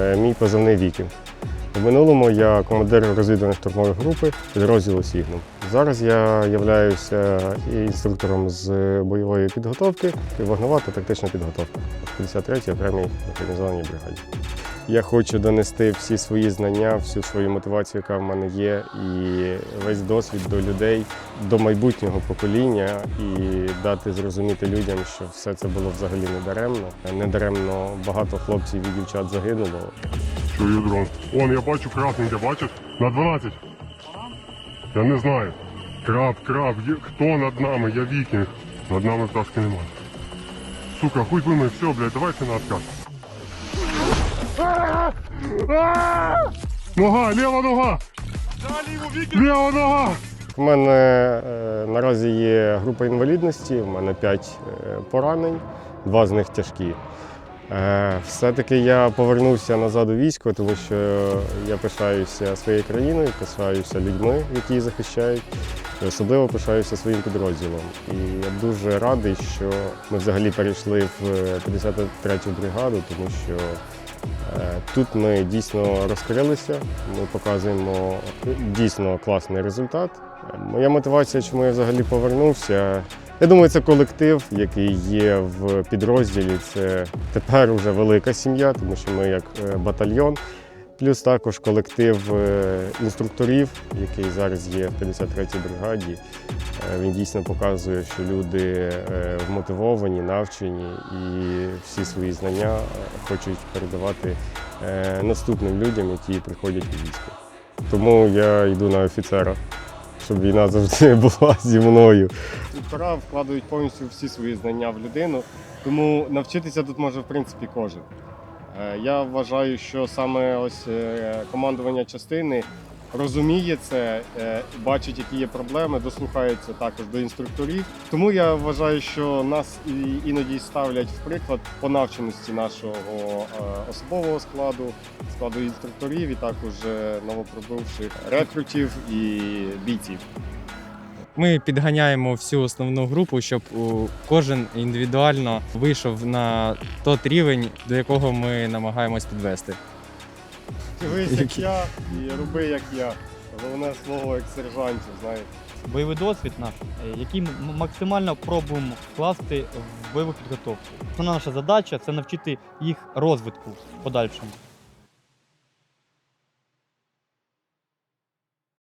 Е, Мій позивний Вікінг. В минулому я командир розвідувальної штурмової групи підрозділу Сігнум. Зараз я являюся інструктором з бойової підготовки і вогнева та тактична підготовка в 53-й окремій механізованій бригаді. Я хочу донести всі свої знання, всю свою мотивацію, яка в мене є, і весь досвід до людей, до майбутнього покоління, і дати зрозуміти людям, що все це було взагалі не даремно. Не даремно багато хлопців і дівчат загинуло. Чую дрон. Он, я бачу красненьке, бачиш? На 12. Я не знаю. Краб, краб, хто над нами? Я вікінг. Над нами пташки немає. Сука, хуй пойми, все, блядь, давайте на откат. Нога, ліва нога! Ліва нога! У мене е, наразі є група інвалідності, у мене 5 поранень, два з них тяжкі. Е, Все-таки я повернувся назад у військо, тому що я пишаюся своєю країною, пишаюся людьми, які її захищають, і особливо пишаюся своїм підрозділом. І я дуже радий, що ми взагалі перейшли в 53-ю бригаду, тому що Е, Тут ми дійсно розкрилися, ми показуємо дійсно класний результат. Е, Моя мотивація, чому я взагалі повернувся. Я думаю, це колектив, який є в підрозділі. Це тепер уже велика сім'я, тому що ми як е, батальйон. Плюс також колектив е, інструкторів, який зараз є в 53-й бригаді. Е, Він дійсно показує, що люди е, вмотивовані, навчені і всі свої знання е, хочуть передавати наступним людям, які приходять у військо. Тому я йду на офіцера, щоб війна завжди була зі мною. Інструктора вкладають повністю всі свої знання в людину, тому навчитися тут може в принципі кожен. Я вважаю, що саме ось командування частини розуміє це, е, бачить, які є проблеми, дослухається також до інструкторів. Тому я вважаю, що нас іноді ставлять в приклад по навченості нашого е, особового складу, складу інструкторів і також е, новоприбувших рекрутів і бійців. Ми підганяємо всю основну групу, щоб кожен індивідуально вийшов на той рівень, до якого ми намагаємось підвести. Дивись, як я, і роби, як я. Головне слово як сержантів, знаєте. бойовий досвід наш, е, який ми максимально пробуємо вкласти в бойову підготовку. Основна наша задача це навчити їх розвитку в подальшому.